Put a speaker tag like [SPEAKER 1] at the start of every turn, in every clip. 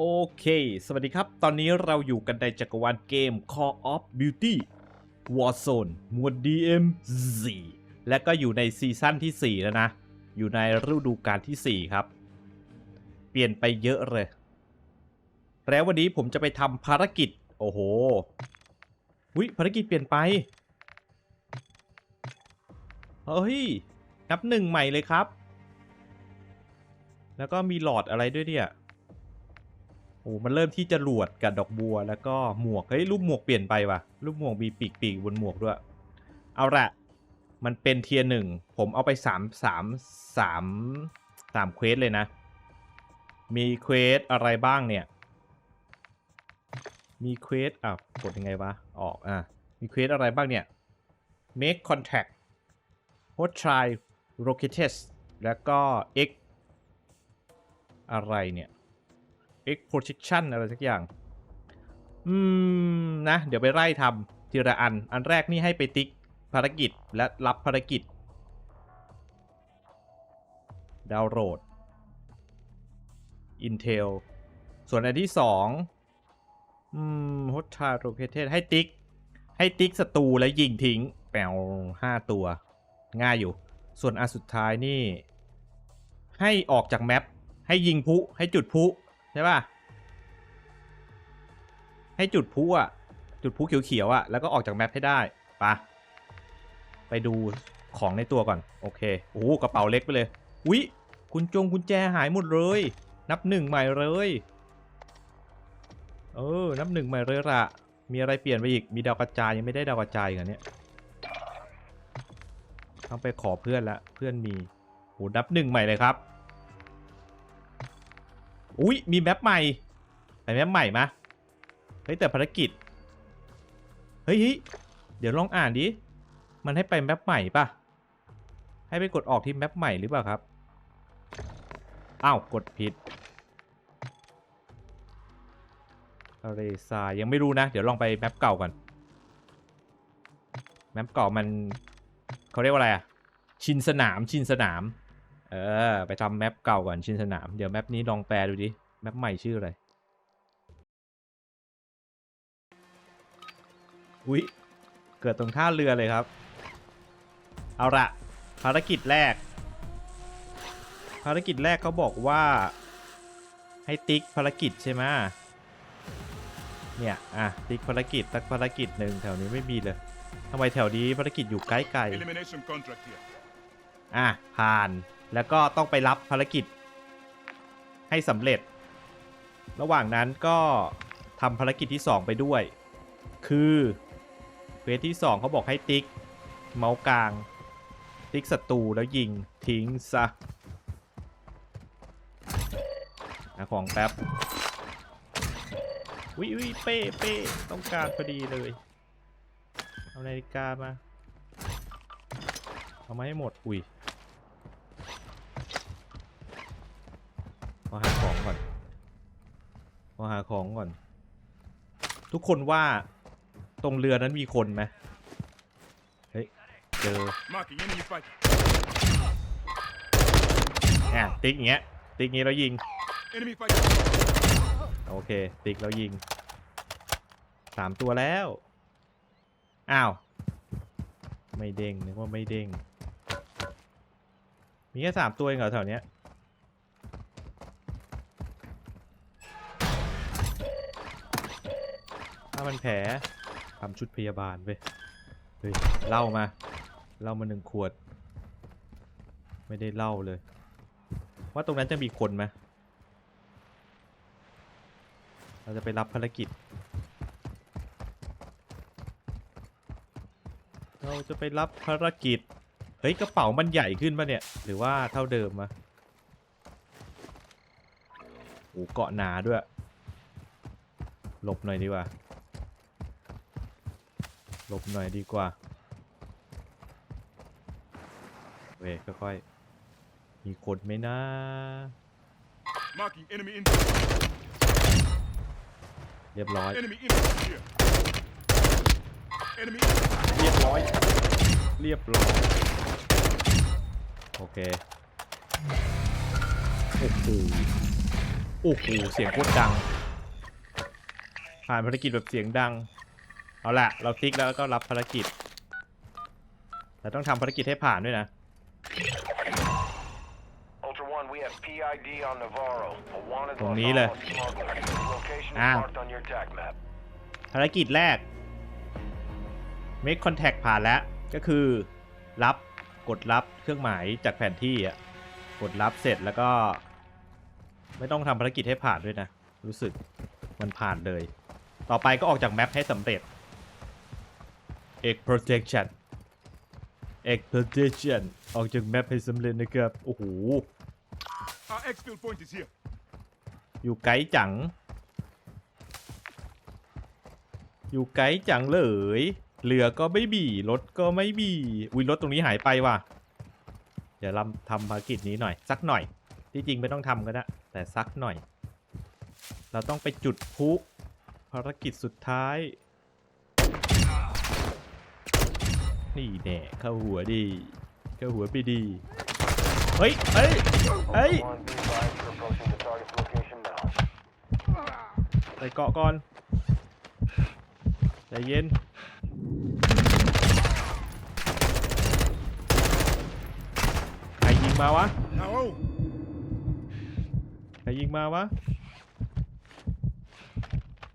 [SPEAKER 1] โอเค สวัสดีครับ ตอนนี้เราอยู่กันในจักรวาลเกม Call of Duty Warzone หมวด DMZ และก็อยู่ในซีซั่นที่ 4 แล้วนะ อยู่ในฤดูกาลที่ 4 ครับ เปลี่ยนไปเยอะเลย แล้ววันนี้ผมจะไปทำภารกิจ โอ้โหวิภารกิจเปลี่ยนไป เฮ้ย นับหนึ่งใหม่เลยครับ แล้วก็มีหลอดอะไรด้วยเนี่ย อ้มันเริ่มที่จะหลวดกับดอกบัวแล้วก็หมวก เฮ้ยรูปหมวกเปลี่ยนไปว่ะ รูปหมวกมีปีกปีกๆบนหมวกด้วย เอาละมันเป็นเทียร์หนึ่ง ผมเอาไปสามสามสามสามเควสเลยนะ มีเควสอะไรบ้างเนี่ย มีเควสอะกดยังไงวะ ออกอะ มีเควสอะไรบ้างเนี่ย make contact hot try rocket แล้วก็ x อะไรเนี่ย X protection อะไรสักอย่าง อืม นะ เดี๋ยวไปไล่ทำทีละอัน อันแรกนี่ให้ไปติ๊กภารกิจและรับภารกิจ ดาวน์โหลด Intel ส่วนอันที่สองอืม Hot t a Rocket ให้ติ๊ก ให้ติ๊กศัตรูแล้วยิงทิ้ง แปวห้าตัว ง่ายอยู่ ส่วนอันสุดท้ายนี่ ให้ออกจากแมป ให้ยิงพุ ให้จุดพุ ใช่ป่ะ ให้จุดพุอะ จุดพุเขียวๆอะ แล้วก็ออกจากแมปให้ได้ปะไปดูของในตัวก่อน โอเค โอ้กระเป๋าเล็กไปเลย อุ๊ยกุญจงกุญแจหายหมดเลย นับหนึ่งใหม่เลย เออ นับหนึ่งใหม่เลยละมีอะไรเปลี่ยนไปอีก มีดาวกระจายยังไม่ได้ดาวกระจายกันเนี่ยต้องไปขอเพื่อนละ เพื่อนมีโหนับหนึ่งใหม่เลยครับ อุ้ยมีแมปใหม่ไปแมปใหม่มะเฮ้ยแต่ภารกิจเฮ้ยเฮ้ยเดี๋ยวลองอ่านดิมันให้ไปแมปใหม่ปะให้ไปกดออกที่แมปใหม่หรือเปล่าครับอ้าวกดผิดทะเลทรายยังไม่รู้นะ เดี๋ยวลองไปแมปเก่าก่อนแมปเก่ามันเขาเรียกว่าอะไรอะชินสนามชินสนาม เออ ไปทำแมปเก่าก่อนชินสนาม เดี๋ยวแมปนี้ลองแปลดูดิ แมปใหม่ชื่ออะไร อุ๊ย เกิดตรงท่าเรือเลยครับ เอาละภารกิจแรก ภารกิจแรกเขาบอกว่า ให้ติ๊กภารกิจใช่ไหมเนี่ย อะ ติ๊กภารกิจสักภารกิจหนึ่งแถวนี้ไม่มีเลยทำไมแถวนี้ภารกิจอยู่ใกล้ๆ
[SPEAKER 2] Elimination contract here.
[SPEAKER 1] อะ ผ่าน แล้วก็ต้องไปรับภารกิจให้สำเร็จ ระหว่างนั้นก็ทำภารกิจที่ 2 ไปด้วย คือเควสที่ 2เขาบอกให้ติ๊ก เมาส์กลาง ติ๊กศัตรูแล้วยิงทิ้งซะของแป๊บวิวิเป้เป้ต้องการพอดีเลย เอานาฬิกามา เอามาให้หมด อุ้ย ขอหาของก่อน ขอหาของก่อน ทุกคนว่าตรงเรือนั้นมีคนไหมเฮ้ยเจอ
[SPEAKER 2] Marking enemy fighter.
[SPEAKER 1] อะติ๊กอย่างเงี้ย ติ๊กอย่างงี้แล้วยิง
[SPEAKER 2] Enemy fighter.
[SPEAKER 1] โอเค ติ๊กแล้วยิงสามตัวแล้ว อ้าว ไม่เด้งนึกว่าไม่เด้งมีแค่สามตัวเองเหรอแถวเนี้ย มันแผลทำชุดพยาบาลเว้ยเฮ้ยเหล่ามาเหล่ามาหนึ่งขวด ไม่ได้เหล่าเลย ว่าตรงนั้นจะมีคนไหมเราจะไปรับภารกิจ เราจะไปรับภารกิจ เฮ้ยกระเป๋ามันใหญ่ขึ้นปะเนี่ย หรือว่าเท่าเดิมมะโอ้เกาะหนาด้วย หลบหน่อยดีกว่า หลบหน่อยดีกว่า เว้ยค่อยๆ มีคนไหมนะ
[SPEAKER 2] Marking enemy intel.
[SPEAKER 1] เรียบร้อย
[SPEAKER 2] Enemy intel here. Enemy.
[SPEAKER 1] เรียบร้อย เรียบร้อย โอเค โอ้โหโโอ้โห เสียงโคตรดัง ผ่านภารกิจแบบเสียงดัง เอาละเราติ๊กแล้วก็รับภารกิจแต่ต้องทำภารกิจให้ผ่านด้วยนะ
[SPEAKER 3] Ultra One, we have PID on Navarro, a wanted
[SPEAKER 1] ตรง
[SPEAKER 3] Los
[SPEAKER 1] นี้เลย
[SPEAKER 3] Alamos smuggler. His location is
[SPEAKER 1] Ah.
[SPEAKER 3] marked on your attack map.
[SPEAKER 1] ภารกิจแรก make contact ผ่านแล้ว ก็คือรับกดรับเครื่องหมายจากแผนที่อะ กดรับเสร็จแล้วก็ ไม่ต้องทำภารกิจให้ผ่านด้วยนะ รู้สึกมันผ่านเลย ต่อไปก็ออกจากแมปให้สำเร็จ egg protection egg protection ออกจากแมปให้สำเร็จนะครับ โอ้โห
[SPEAKER 2] Our exfil point is here.
[SPEAKER 1] อยู่ไกลจัง อยู่ไกลจังเลยเรือก็ไม่บีรถก็ไม่บีอุ้ยรถตรงนี้หายไปว่ะ เดี๋ยวเราทำภารกิจนี้หน่อย สักหน่อย ที่จริงไม่ต้องทำก็ได้แต่สักหน่อย เราต้องไปจุดพลุภารกิจสุดท้าย นี่แน่เข้าหัวดีเข้าหัวไปดี เฮ้ยเฮ้ยเฮ้ยใส่เกาะก่อนใจเย็นใครยิงมาวะใครยิงมาวะ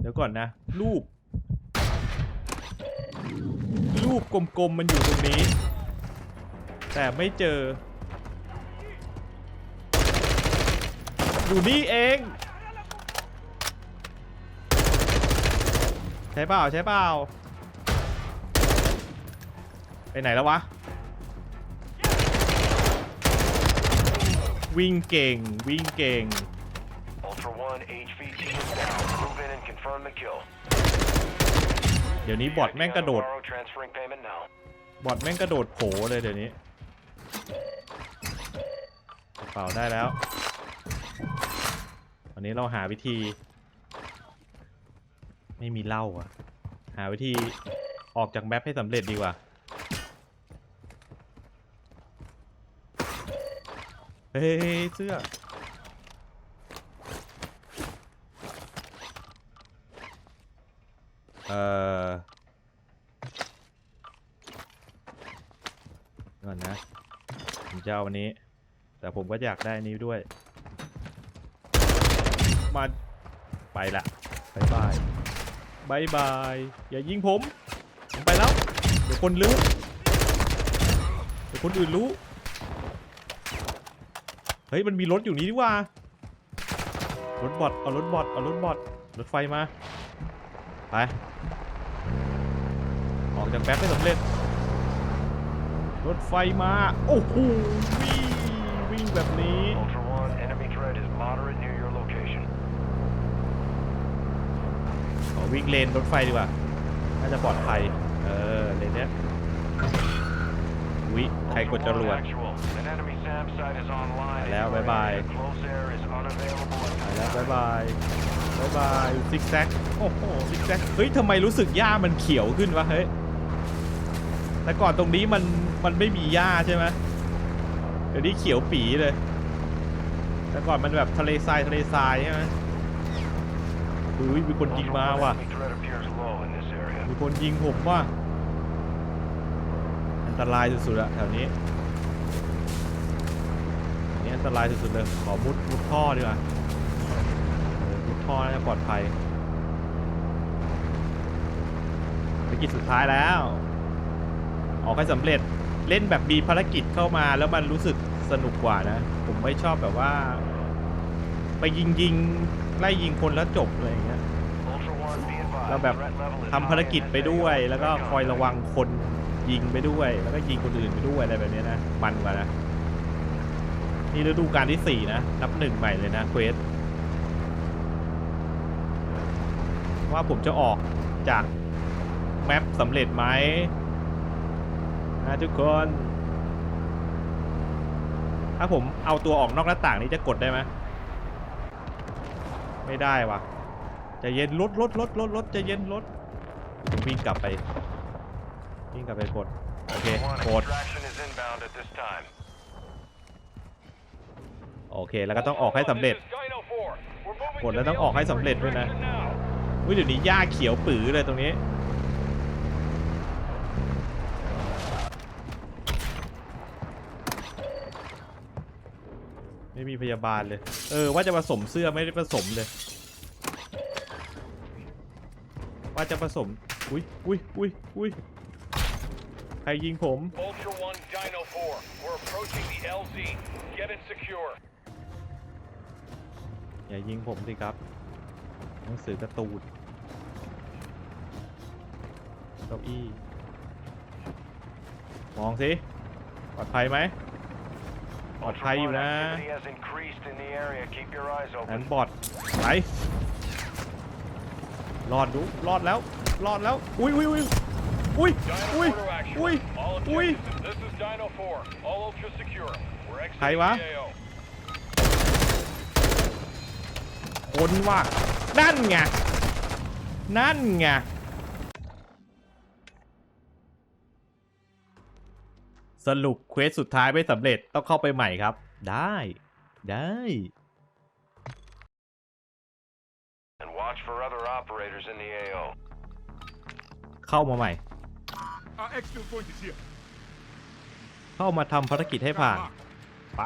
[SPEAKER 1] เดี๋ยวก่อนนะรูป รูปกลมๆมันอยู่ตรงนี้ แต่ไม่เจอ อยู่นี่เอง ใช่เปล่าใช่เปล่าไปไหนแล้ววะ วิ่งเก่งวิ่งเก่ง
[SPEAKER 3] Ultra One, HVT is down. Move in and confirm the kill.
[SPEAKER 1] เดี๋ยวนี้บอทแม่งกระโดด
[SPEAKER 3] Navarro transferring payment now.
[SPEAKER 1] บอทแม่งกระโดดโผเลยเดี๋ยวนี้กระเป๋าได้แล้ววันนี้เราหาวิธี ไม่มีเหล้าอะหาวิธีออกจากแมปให้สำเร็จดีกว่า เฮ้ยเสื้อ เอ่อก่อนนะ ผมจะเอาวันนี้ แต่ผมก็อยากได้อันนี้ด้วย มา ไปละบายบายบายบาย อย่ายิงผม ผมไปแล้ว เดี๋ยวคนรู้ เดี๋ยวคนอื่นรู้ เฮ้ย มันมีรถอยู่นี้ดีกว่า รถบอทเอารถบอทเอารถบอทรถไฟมา ไป ออกจากแป๊บให้สำเร็จ รถไฟมา โอ้โหวิ่งวิ่งแบบนี้
[SPEAKER 3] Ultra One, enemy threat is moderate near your location.
[SPEAKER 1] ขอวิ่งเลนรถไฟดีกว่า น่าจะปลอดภัย เออ เลนเนี้ยวิใครกดจ
[SPEAKER 3] Ultra
[SPEAKER 1] รว
[SPEAKER 3] One
[SPEAKER 1] ด
[SPEAKER 3] actual. An enemy SAM site is online.
[SPEAKER 1] ไปแล้ว
[SPEAKER 3] in your
[SPEAKER 1] บ๊ายบาย
[SPEAKER 3] area. Close air is unavailable at
[SPEAKER 1] ไป
[SPEAKER 3] this
[SPEAKER 1] แล้ว
[SPEAKER 3] time.
[SPEAKER 1] บายบายบายบายซิกแซก โอ้โหซิกแซก เฮ้ยทำไมรู้สึกหญ้ามันเขียวขึ้นวะ เฮ้ย แต่ก่อนตรงนี้มันมันไม่มีหญ้าใช่ไหมเดี๋ยวนี้เขียวปีเลย แต่ก่อนมันแบบทะเลทรายทะเลทรายใช่ไหมอุ้ยมีคนยิงมาว่ะ มีคนยิงผมว่ะ อันตรายสุดๆอะแถวนี้อันนี้อันตรายสุดๆเลย ขอมุดมุดท่อดีกว่ามุดท่อน่าจะปลอดภัยภารกิจสุดท้ายแล้ว ออกให้สำเร็จเล่นแบบมีภารกิจเข้ามาแล้วมันรู้สึกสนุกกว่านะ ผมไม่ชอบแบบว่า ไปยิงยิงไล่ยิงคนแล้วจบอะไรอย่างเงี้ยเราแบบทำภารกิจไปด้วย แล้วก็คอยระวังคนยิงไปด้วย แล้วก็ยิงคนอื่นไปด้วยอะไรแบบนี้นะมันกว่านะนี่ฤดูกาลที่สี่นะ นับหนึ่งใหม่เลยนะเควสว่าผมจะออกจากแมปสำเร็จไหม นะทุกคน ถ้าผมเอาตัวออกนอกหน้าต่างนี้จะกดได้ไหมไม่ได้วะจะเย็นรถรถรถรถรถใจะเย็นรถผมวิ่งกลับไป วิ่งกลับไปกด โอเคกดโอเค แล้วก็ต้องออกให้สำเร็จกดแล้วต้องออกให้สำเร็จด้วยนะ
[SPEAKER 4] extraction now.
[SPEAKER 1] อุ้ยเดี๋ยวนี้หญ้าเขียวปื๋อเลยตรงนี้ ไม่มีพยาบาลเลย เออ ว่าจะผสมเสื้อไม่ได้ผสมเลย ว่าจะผสม อุ้ยอุ้ยอุ้ยอุ้ยใครยิงผม
[SPEAKER 4] Ultra One, Dino 4. We're approaching the LZ. Get it secure.
[SPEAKER 1] อย่ายิงผมสิครับ หนังสือการ์ตูนเก้าอี้ มองสิ ปลอดภัยไหม ปลอดภัยอยู่
[SPEAKER 3] Ultra
[SPEAKER 1] นะ
[SPEAKER 3] One, activity has increased in the area. Keep your eyes
[SPEAKER 1] แอน
[SPEAKER 3] open.
[SPEAKER 1] บอดไปรอดดูรอดแล้วรอดแล้วอุ้ยอุ้ยอุ้ยอุ้ย
[SPEAKER 4] Dino
[SPEAKER 1] อุ้ย
[SPEAKER 4] 4 to action.
[SPEAKER 1] อุ้ย
[SPEAKER 4] All
[SPEAKER 1] อุ้ย
[SPEAKER 4] objectives. This is Dino 4. All Ultra secure. We're exiting
[SPEAKER 1] ใครวะ
[SPEAKER 4] the AO.
[SPEAKER 1] คนว่ะนั่นไงนั่นไง สรุปเควสสุดท้ายไม่สำเร็จต้องเข้าไปใหม่ครับ ได้ ได้
[SPEAKER 3] And watch for other operators in the AO.
[SPEAKER 1] เข้ามาใหม่
[SPEAKER 2] Our exfil point is here.
[SPEAKER 1] เข้ามาทำภารกิจให้ผ่าน ไป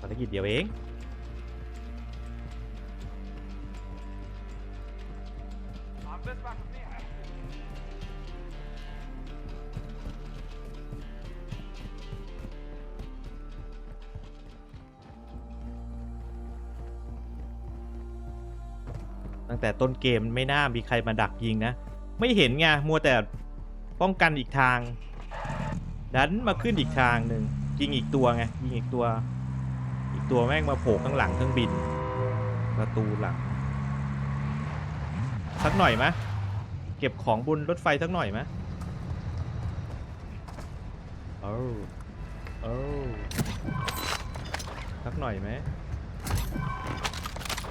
[SPEAKER 1] ภารกิจเดียวเอง ตั้งแต่ต้นเกมไม่น่ามีใครมาดักยิงนะ ไม่เห็นไงมัวแต่ป้องกันอีกทาง ดันมาขึ้นอีกทางหนึ่งยิงอีกตัวไงยิงอีกตัว อีกตัวแม่งมาโผล่ข้างหลังเครื่องบิน ประตูหลัง สักหน่อยมะเก็บของบนรถไฟสักหน่อยมะเออเออสักหน่อยไหม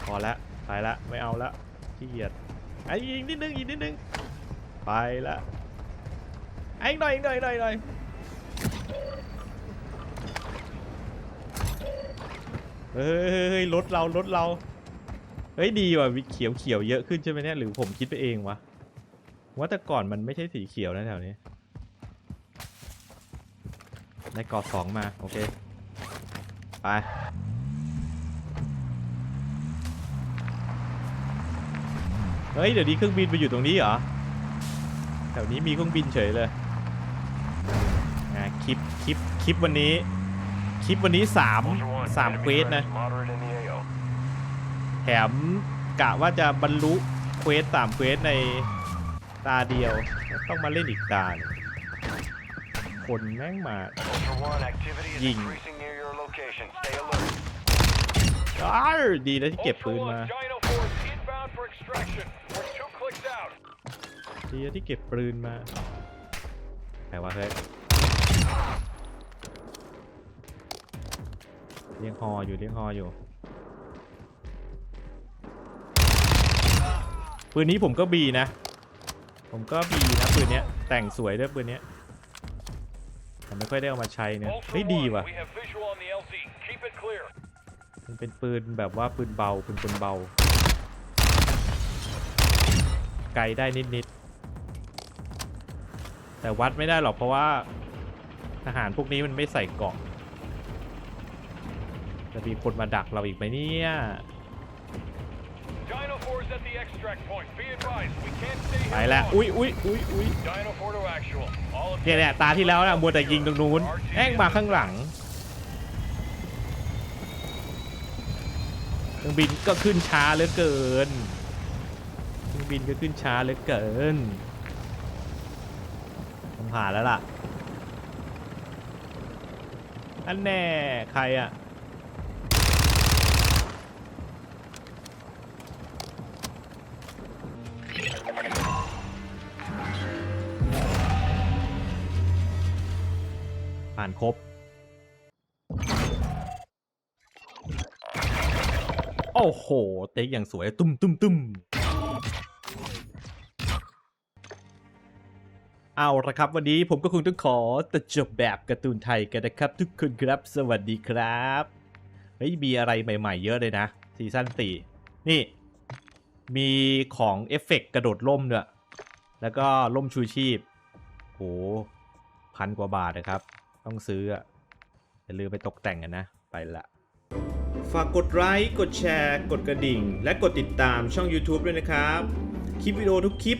[SPEAKER 1] พอละไปละไม่เอาละ ขี้เกียจไอ้ยิงนิดนึงอีกนิดนึงไปละไอ้หน่อยอีกหน่อยหน่อยหน่อยเฮ้ยรถเรารถเราเฮ้ยดีว่ะมีเขียวเขียวเยอะขึ้นใช่ไหมเนี่ยหรือผมคิดไปเองวะว่าแต่ก่อนมันไม่ใช่สีเขียวนะแถวนี้ได้กอดสองมา โอเค ไป เฮ้ย เดี๋ยวนี้เครื่องบินไปอยู่ตรงนี้เหรอ แถวนี้มีเครื่องบินเฉยเลยอะคลิป คลิป คลิปวันนี้ คลิปวันนี้สาม
[SPEAKER 3] Ultra One,
[SPEAKER 1] สาม
[SPEAKER 3] enemy
[SPEAKER 1] เควส
[SPEAKER 3] threat
[SPEAKER 1] นะ
[SPEAKER 3] is moderate in the AO.
[SPEAKER 1] แถมกะว่าจะบรรลุเควสสามเควสในตาเดียว ต้องมาเล่นอีกตาหนึ่งคนแม่งมา
[SPEAKER 3] Ultra One, activity is
[SPEAKER 1] Ying.
[SPEAKER 3] increasing near your location. Stay alert.
[SPEAKER 1] อ้าวดีนะที่เก็บ
[SPEAKER 4] Ultra
[SPEAKER 1] ปืน
[SPEAKER 4] One,
[SPEAKER 1] มา
[SPEAKER 4] Dino 4 is inbound for extraction. We're two clicks out.
[SPEAKER 1] ดีนะที่เก็บปืนมาใครวะเฮ้ยเลี้ยงฮออยู่เลี้ยงฮออยู่ ปืนนี้ผมก็บีนะ ผมก็บีนะปืนเนี้ยแต่งสวยด้วยปืนเนี้ยแต่ไม่ค่อยได้เอามาใช้เนี่ย
[SPEAKER 4] Ultra
[SPEAKER 1] เฮ้ยดี
[SPEAKER 4] One,
[SPEAKER 1] ว่ะ
[SPEAKER 4] we have visual on the LZ. Keep it clear.
[SPEAKER 1] มันเป็นปืนแบบว่าปืนเบาปืนปืนเบา ไกลได้นิดๆ แต่วัดไม่ได้หรอกเพราะว่าทหารพวกนี้มันไม่ใส่เกราะ จะมีคนมาดักเราอีกไหมเนี่ย
[SPEAKER 4] Dino 4 is at the extract point. Be advised, we can't stay
[SPEAKER 1] ไป
[SPEAKER 4] here
[SPEAKER 1] แล้ว
[SPEAKER 4] long.
[SPEAKER 1] อุ้ยอุ้ยอุ้ยอุ้ย
[SPEAKER 4] Dino 4 to actual. All
[SPEAKER 1] เนี่ยเนี่ย
[SPEAKER 4] objectives
[SPEAKER 1] ตาที่แล้วนะมัวแต่ยิงตรงนู้นแม่งมาข้างหลังเครื่องบินก็ขึ้นช้าเหลือเกินเครื่อง บินก็ขึ้นช้าเหลือเกินผมผ่านแล้วล่ะ อันแน่ใครอะผ่านครบ โอ้โห เต็กอย่างสวย ตุ้มตุ้มตุ้ม เอาละครับ วันนี้ผมก็คงต้องขอตัดจบแบบการ์ตูนไทยกันนะครับ ทุกคนครับ สวัสดีครับเฮ้ยมีอะไรใหม่ ๆ เยอะเลยนะซีซั่น4นี่ มีของเอฟเฟกต์กระโดดล่มด้วยแล้วก็ล่มชูชีพโหพันกว่าบาทนะครับ ต้องซื้ออะอย่าลืมไปตกแต่งกันนะ ไปละฝากกดไลค์ กดแชร์ กดกระดิ่ง และกดติดตามช่อง YouTube ด้วยนะครับ คลิปวิดีโอทุกคลิป